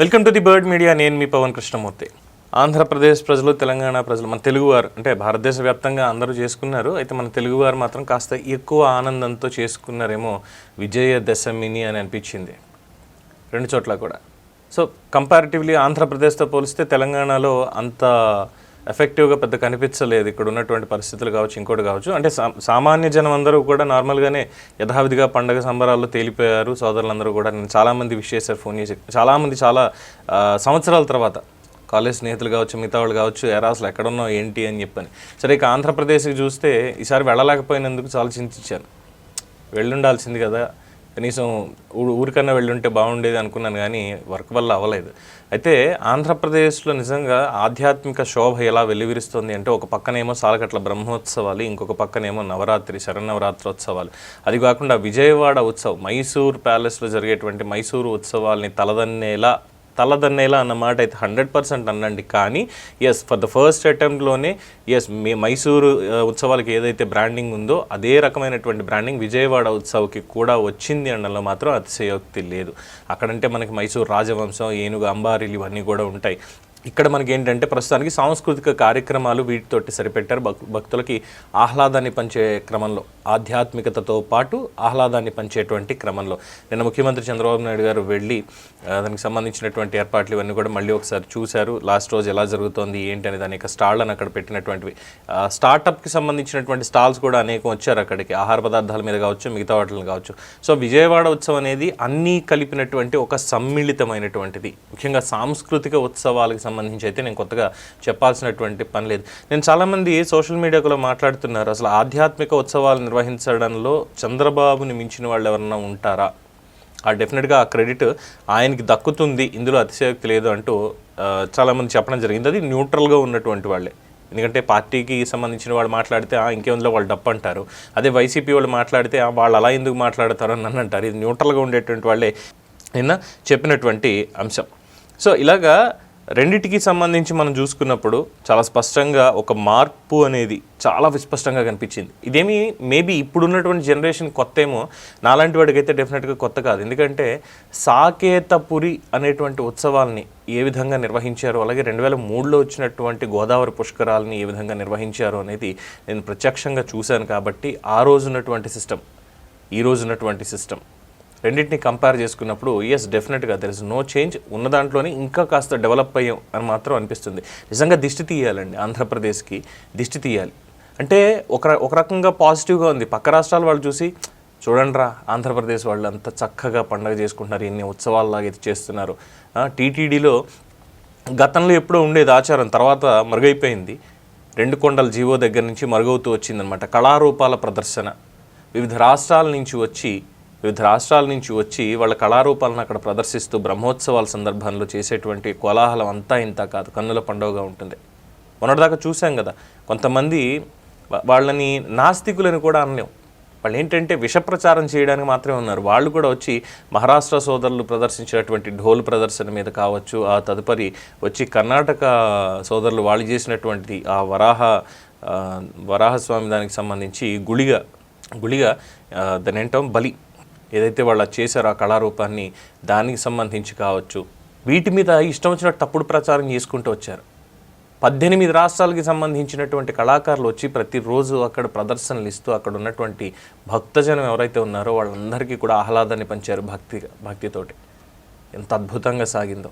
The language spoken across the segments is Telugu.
Welcome to the bird media నేను మీ పవన్ కృష్ణమూర్తి. ఆంధ్రప్రదేశ్ ప్రజలు తెలంగాణ ప్రజలు మన తెలుగువారు అంటే భారతదేశ వ్యాప్తంగా అందరూ చేసుకున్నారు. అయితే మన తెలుగువారు మాత్రం కాస్త ఎక్కువ ఆనందంతో చేసుకున్నారేమో విజయదశమిని అని అనిపించింది. రెండు చోట్ల కూడా. సో కంపారిటివ్లీ ఆంధ్రప్రదేశ్తో పోలిస్తే తెలంగాణలో అంత ఎఫెక్టివ్గా పెద్ద కనిపించలేదు. ఇక్కడ ఉన్నటువంటి పరిస్థితులు కావచ్చు ఇంకోటి కావచ్చు. అంటే సా సామాన్య జనం అందరూ కూడా నార్మల్గానే యథావిధిగా పండగ సంబరాల్లో తేలిపోయారు. సోదరులందరూ కూడా నేను చాలామంది విష్ చేశారు ఫోన్ చేసి చాలామంది చాలా సంవత్సరాల తర్వాత కాలేజ్ స్నేహితులు కావచ్చు మిగతా వాళ్ళు కావచ్చు ఎరా అసలు ఎక్కడున్నావు ఏంటి? అని చెప్పని. సరే ఇక ఆంధ్రప్రదేశ్కి చూస్తే ఈసారి వెళ్ళలేకపోయినందుకు చాలా చింతించాను. వెళ్ళుండాల్సింది కదా. కనీసం ఊ- ఊరికన్నా వెళ్ళుంటే బాగుండేది అనుకున్నాను కానీ వర్క్ వల్ల అవ్వలేదు. అయితే ఆంధ్రప్రదేశ్లో నిజంగా ఆధ్యాత్మిక శోభ ఎలా వెలువరిస్తుంది అంటే ఒక పక్కనేమో సాలకట్ల బ్రహ్మోత్సవాలు ఇంకొక పక్కనేమో నవరాత్రి శరన్నవరాత్రోత్సవాలు. అది కాకుండా విజయవాడ ఉత్సవం మైసూర్ ప్యాలెస్లో జరిగేటువంటి మైసూరు ఉత్సవాల్ని తలదన్నేలా తలదన్నేలా అన్న మాట అయితే హండ్రెడ్ పర్సెంట్ అనండి కానీ ఎస్ ఫర్ ద ఫస్ట్ అటెంప్ట్లోనే ఎస్ మీ మైసూరు uh, ఉత్సవాలకి ఏదైతే బ్రాండింగ్ ఉందో అదే రకమైనటువంటి బ్రాండింగ్ విజయవాడ ఉత్సవకి కూడా వచ్చింది అనడంలో మాత్రం అతిశయోక్తి లేదు. అక్కడంటే మనకి మైసూరు రాజవంశం ఏనుగు అంబారీలు ఇవన్నీ కూడా ఉంటాయి. ఇక్కడ మనకి ఏంటంటే ప్రస్తుతానికి సాంస్కృతిక కార్యక్రమాలు వీటితోటి సరిపెట్టారు. భక్తులకి ఆహ్లాదాన్ని పంచే క్రమంలో ఆధ్యాత్మికతతో పాటు ఆహ్లాదాన్ని పంచేటువంటి క్రమంలో. నిన్న ముఖ్యమంత్రి చంద్రబాబు నాయుడు గారు వెళ్ళి దానికి సంబంధించినటువంటి ఏర్పాట్లు ఇవన్నీ కూడా మళ్ళీ ఒకసారి చూశారు. లాస్ట్ రోజు ఎలా జరుగుతోంది ఏంటి అనేది అనేక స్టాళ్ళను అక్కడ పెట్టినటువంటివి. స్టార్టప్కి సంబంధించినటువంటి స్టాల్స్ కూడా అనేకం వచ్చారు అక్కడికి. ఆహార పదార్థాల మీద కావచ్చు మిగతా వాటిని కావచ్చు. సో విజయవాడ ఉత్సవం అనేది అన్నీ కలిపినటువంటి ఒక సమ్మిళితమైనటువంటిది. ముఖ్యంగా సాంస్కృతిక ఉత్సవాలకు సంబంధించి అయితే నేను కొత్తగా చెప్పాల్సినటువంటి పని లేదు. నేను చాలామంది సోషల్ మీడియాలో మాట్లాడుతున్నారు. అసలు ఆధ్యాత్మిక ఉత్సవాలు నిర్వహించడంలో చంద్రబాబుని మించిన వాళ్ళు ఎవరన్నా ఉంటారా? ఆ డెఫినెట్గా ఆ క్రెడిట్ ఆయనకి దక్కుతుంది. ఇందులో అతిశయోక్తి లేదు అంటూ చాలామంది చెప్పడం జరిగింది. అది న్యూట్రల్గా ఉన్నటువంటి వాళ్ళే. ఎందుకంటే పార్టీకి సంబంధించిన వాళ్ళు మాట్లాడితే "ఆ, వాళ్ళు డప్పు అంటారు. అదే వైసీపీ వాళ్ళు మాట్లాడితే "ఆ, వాళ్ళు అలా ఎందుకు మాట్లాడతారు? అని నన్ను అంటారు. ఇది న్యూట్రల్గా ఉండేటువంటి వాళ్ళే. నిన్న చెప్పినటువంటి అంశం. సో ఇలాగా రెండిటికి సంబంధించి మనం చూసుకున్నప్పుడు చాలా స్పష్టంగా ఒక మార్పు అనేది చాలా విస్పష్టంగా కనిపించింది. ఇదేమి మేబీ ఇప్పుడున్నటువంటి జనరేషన్ కొత్త ఏమో నాలాంటి వాడికైతే డెఫినెట్గా కొత్త కాదు. ఎందుకంటే సాకేతపురి అనేటువంటి ఉత్సవాల్ని ఏ విధంగా నిర్వహించారో అలాగే రెండు వేల మూడులో వచ్చినటువంటి గోదావరి పుష్కరాలని ఏ విధంగా నిర్వహించారో అనేది నేను ప్రత్యక్షంగా చూశాను కాబట్టి ఆ రోజు ఉన్నటువంటి సిస్టమ్ ఈ రోజు ఉన్నటువంటి సిస్టమ్ రెండింటిని కంపేర్ చేసుకున్నప్పుడు ఎస్ డెఫినెట్గా దెర్ ఇస్ నో చేంజ్ ఉన్న దాంట్లోనే ఇంకా కాస్త డెవలప్ అయ్యాం అని మాత్రం అనిపిస్తుంది. నిజంగా దిష్టి తీయాలండి ఆంధ్రప్రదేశ్కి. దిష్టి తీయాలి. అంటే ఒక ఒక రకంగా పాజిటివ్గా ఉంది. పక్క రాష్ట్రాల వాళ్ళు చూసి చూడండి రా ఆంధ్రప్రదేశ్ వాళ్ళు అంత చక్కగా పండగ చేసుకుంటున్నారు. ఎన్ని ఉత్సవాల్లాగా ఇది చేస్తున్నారు. టీటీడీలో గతంలో ఎప్పుడో ఉండేది ఆచారం తర్వాత మరుగైపోయింది. రెండు కొండల జీవో దగ్గర నుంచి మరుగవుతూ వచ్చిందనమాట కళారూపాల ప్రదర్శన. వివిధ రాష్ట్రాల నుంచి వచ్చి వివిధ రాష్ట్రాల నుంచి వచ్చి వాళ్ళ కళారూపాలను అక్కడ ప్రదర్శిస్తూ బ్రహ్మోత్సవాల సందర్భంలో చేసేటువంటి కోలాహలం అంతా ఇంత కాదు. కన్నుల పండుగగా ఉంటుంది. మొన్నటిదాకా చూసాం కదా. కొంతమంది వాళ్ళని నాస్తికులని కూడా అనలేం. వాళ్ళు ఏంటంటే విష ప్రచారం చేయడానికి మాత్రమే ఉన్నారు. వాళ్ళు కూడా వచ్చి మహారాష్ట్ర సోదరులు ప్రదర్శించినటువంటి ఢోల్ ప్రదర్శన మీద కావచ్చు ఆ తదుపరి వచ్చి కర్ణాటక సోదరులు వాళ్ళు చేసినటువంటి ఆ వరాహ వరాహస్వామి దానికి సంబంధించి గుళిగ గుళిగ దాని ఏంటాం బలి. ఏదైతే వాళ్ళు చేశారో ఆ కళారూపాన్ని దానికి సంబంధించి కావచ్చు వీటి మీద ఇష్టం వచ్చినట్టు తప్పుడు ప్రచారం చేసుకుంటూ వచ్చారు. పద్దెనిమిది రాష్ట్రాలకి సంబంధించినటువంటి కళాకారులు వచ్చి ప్రతిరోజు అక్కడ ప్రదర్శనలు ఇస్తూ అక్కడ ఉన్నటువంటి భక్తజనం ఎవరైతే ఉన్నారో వాళ్ళందరికీ కూడా ఆహ్లాదాన్ని పంచారు భక్తి భక్తితోటి. ఎంత అద్భుతంగా సాగిందో.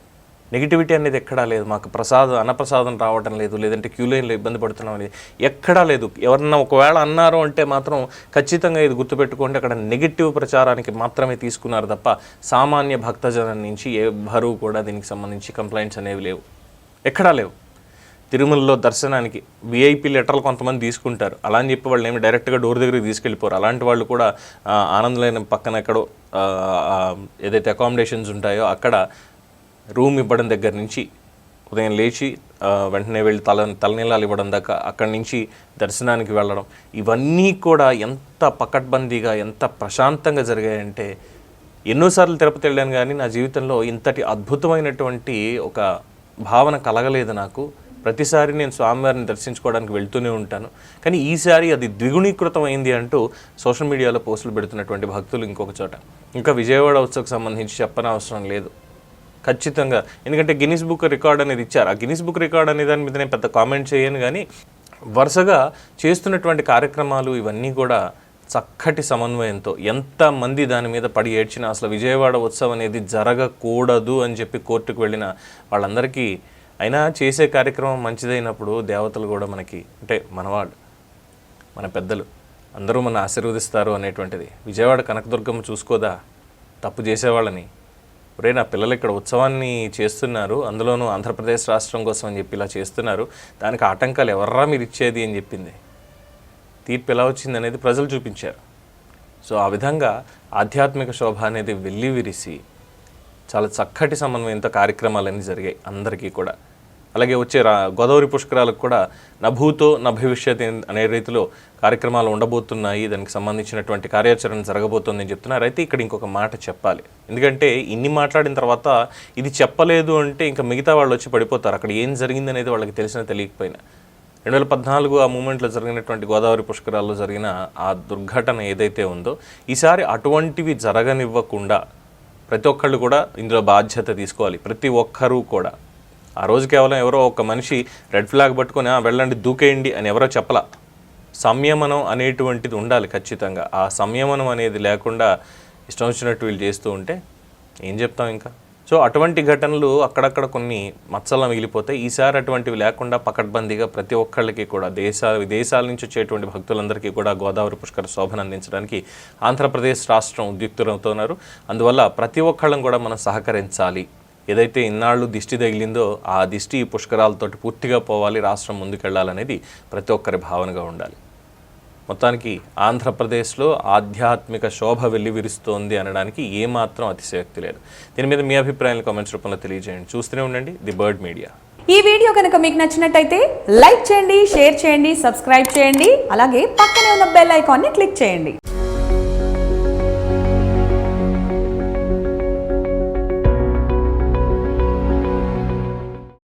నెగిటివిటీ అనేది ఎక్కడా లేదు. మాకు ప్రసాదం అన్నప్రసాదం రావడం లేదు లేదంటే క్యూ లైన్లో ఇబ్బంది పడుతున్నాం అనేది ఎక్కడా లేదు. ఎవరన్నా ఒకవేళ అన్నారు అంటే మాత్రం ఖచ్చితంగా ఇది గుర్తుపెట్టుకోండి. అక్కడ నెగిటివ్ ప్రచారానికి మాత్రమే తీసుకున్నారు తప్ప సామాన్య భక్తజనం నుంచి బరువు కూడా దీనికి సంబంధించి కంప్లైంట్స్ అనేవి లేవు. ఎక్కడా లేవు. తిరుమలలో దర్శనానికి విఐపి లెటర్లు కొంతమంది తీసుకుంటారు. అలా అని చెప్పి వాళ్ళు ఏమి డైరెక్ట్గా డోర్ దగ్గరికి తీసుకెళ్ళిపోరు. అలాంటి వాళ్ళు కూడా ఆనందలైన పక్కన ఎక్కడో ఏదైతే అకామిడేషన్స్ ఉంటాయో అక్కడ రూమ్ ఇవ్వడం దగ్గర నుంచి ఉదయం లేచి వెంటనే వెళ్ళి తల తలనీలాలు ఇవ్వడం దాకా అక్కడి నుంచి దర్శనానికి వెళ్ళడం. ఇవన్నీ కూడా ఎంత పకడ్బందీగా ఎంత ప్రశాంతంగా జరిగాయంటే ఎన్నోసార్లు తిరుపతి వెళ్ళాను కానీ నా జీవితంలో ఇంతటి అద్భుతమైనటువంటి ఒక భావన కలగలేదు నాకు. ప్రతిసారి నేను స్వామివారిని దర్శించుకోవడానికి వెళ్తూనే ఉంటాను. కానీ ఈసారి అది ద్విగుణీకృతం అయింది అంటూ సోషల్ మీడియాలో పోస్టులు పెడుతున్నటువంటి భక్తులు ఇంకొక చోట. ఇంకా విజయవాడ ఉత్సవకు సంబంధించి చెప్పనవసరం లేదు. ఖచ్చితంగా. ఎందుకంటే గిన్నిస్ బుక్ రికార్డ్ అనేది ఇచ్చారు. ఆ గిన్నిస్ బుక్ రికార్డ్ అనే దాని మీద నేను పెద్ద కామెంట్ చేయను కానీ వరుసగా చేస్తున్నటువంటి కార్యక్రమాలు ఇవన్నీ కూడా చక్కటి సమన్వయంతో ఎంతమంది దాని మీద పడి ఏడ్చినా అసలు విజయవాడ ఉత్సవం అనేది జరగకూడదు అని చెప్పి కోర్టుకు వెళ్ళిన వాళ్ళందరికీ అయినా చేసే కార్యక్రమం మంచిదైనప్పుడు దేవతలు కూడా మనకి అంటే మనవాళ్ళు మన పెద్దలు అందరూ మన ఆశీర్వదిస్తారు అనేటువంటిది. విజయవాడ కనకదుర్గమ్మ చూసుకోదా? తప్పు చేసేవాళ్ళని. ఒరే నా పిల్లలు ఇక్కడ ఉత్సవాన్ని చేస్తున్నారు అందులోనూ ఆంధ్రప్రదేశ్ రాష్ట్రం కోసం అని చెప్పి ఇలా చేస్తున్నారు దానికి ఆటంకాలు ఎవర్రా మీరు ఇచ్చేది అని చెప్పింది. తీర్పు ఎలా వచ్చింది అనేది ప్రజలు చూపించారు. సో ఆ విధంగా ఆధ్యాత్మిక శోభ అనేది వెళ్ళి విరిసి చాలా చక్కటి సమన్వయంతో కార్యక్రమాలన్నీ జరిగాయి అందరికీ కూడా. అలాగే వచ్చే రా గోదావరి పుష్కరాలకు కూడా నభూతో నా భవిష్యత్ అనే రీతిలో కార్యక్రమాలు ఉండబోతున్నాయి. దానికి సంబంధించినటువంటి కార్యాచరణ జరగబోతోందని చెప్తున్నారు. అయితే ఇక్కడ ఇంకొక మాట చెప్పాలి. ఎందుకంటే ఇన్ని మాట్లాడిన తర్వాత ఇది చెప్పలేదు అంటే ఇంకా మిగతా వాళ్ళు వచ్చి పడిపోతారు. అక్కడ ఏం జరిగింది అనేది వాళ్ళకి తెలిసినా తెలియకపోయినా. రెండు వేల పద్నాలుగు ఆ మూమెంట్లో జరిగినటువంటి గోదావరి పుష్కరాల్లో జరిగిన ఆ దుర్ఘటన ఏదైతే ఉందో ఈసారి అటువంటివి జరగనివ్వకుండా ప్రతి ఒక్కళ్ళు కూడా ఇందులో బాధ్యత తీసుకోవాలి. ప్రతి ఒక్కరూ కూడా. ఆ రోజు కేవలం ఎవరో ఒక మనిషి రెడ్ ఫ్లాగ్ పట్టుకొని "ఆ, వెళ్ళండి దూకేయండి అని ఎవరో చెప్పలా. సంయమనం అనేటువంటిది ఉండాలి ఖచ్చితంగా. ఆ సంయమనం అనేది లేకుండా ఇష్టం వచ్చినట్టు వీళ్ళు చేస్తూ ఉంటే ఏం చెప్తాం ఇంకా? సో అటువంటి ఘటనలు అక్కడక్కడ కొన్ని మచ్చలా మిగిలిపోతాయి. ఈసారి అటువంటివి లేకుండా పకడ్బందీగా ప్రతి ఒక్కళ్ళకి కూడా దేశ విదేశాల నుంచి వచ్చేటువంటి భక్తులందరికీ కూడా గోదావరి పుష్కర శోభను అందించడానికి ఆంధ్రప్రదేశ్ రాష్ట్రం ఉద్యుక్తులవుతున్నారు. అందువల్ల ప్రతి ఒక్కళ్ళం కూడా మనం సహకరించాలి. ఏదైతే ఇన్నాళ్ళు దిష్టి తగిలిందో ఆ దిష్టి పుష్కరాలతో పుష్కరాలతోటి పూర్తిగా పోవాలి రాష్ట్రం ముందుకెళ్ళాలనేది ప్రతి ఒక్కరి భావనగా ఉండాలి. మొత్తానికి ఆంధ్రప్రదేశ్లో ఆధ్యాత్మిక శోభ వెల్లివిరుస్తోంది అనడానికి ఏమాత్రం అతిశయోక్తి లేదు. దీని మీద మీ అభిప్రాయాలు కామెంట్స్ రూపంలో తెలియజేయండి. చూస్తూనే ఉండండి ది బర్డ్ మీడియా. ఈ వీడియో కనుక మీకు నచ్చినట్టయితే లైక్ చేయండి షేర్ చేయండి సబ్స్క్రైబ్ చేయండి అలాగే పక్కనే ఉన్న బెల్ ఐకాన్ని క్లిక్ చేయండి.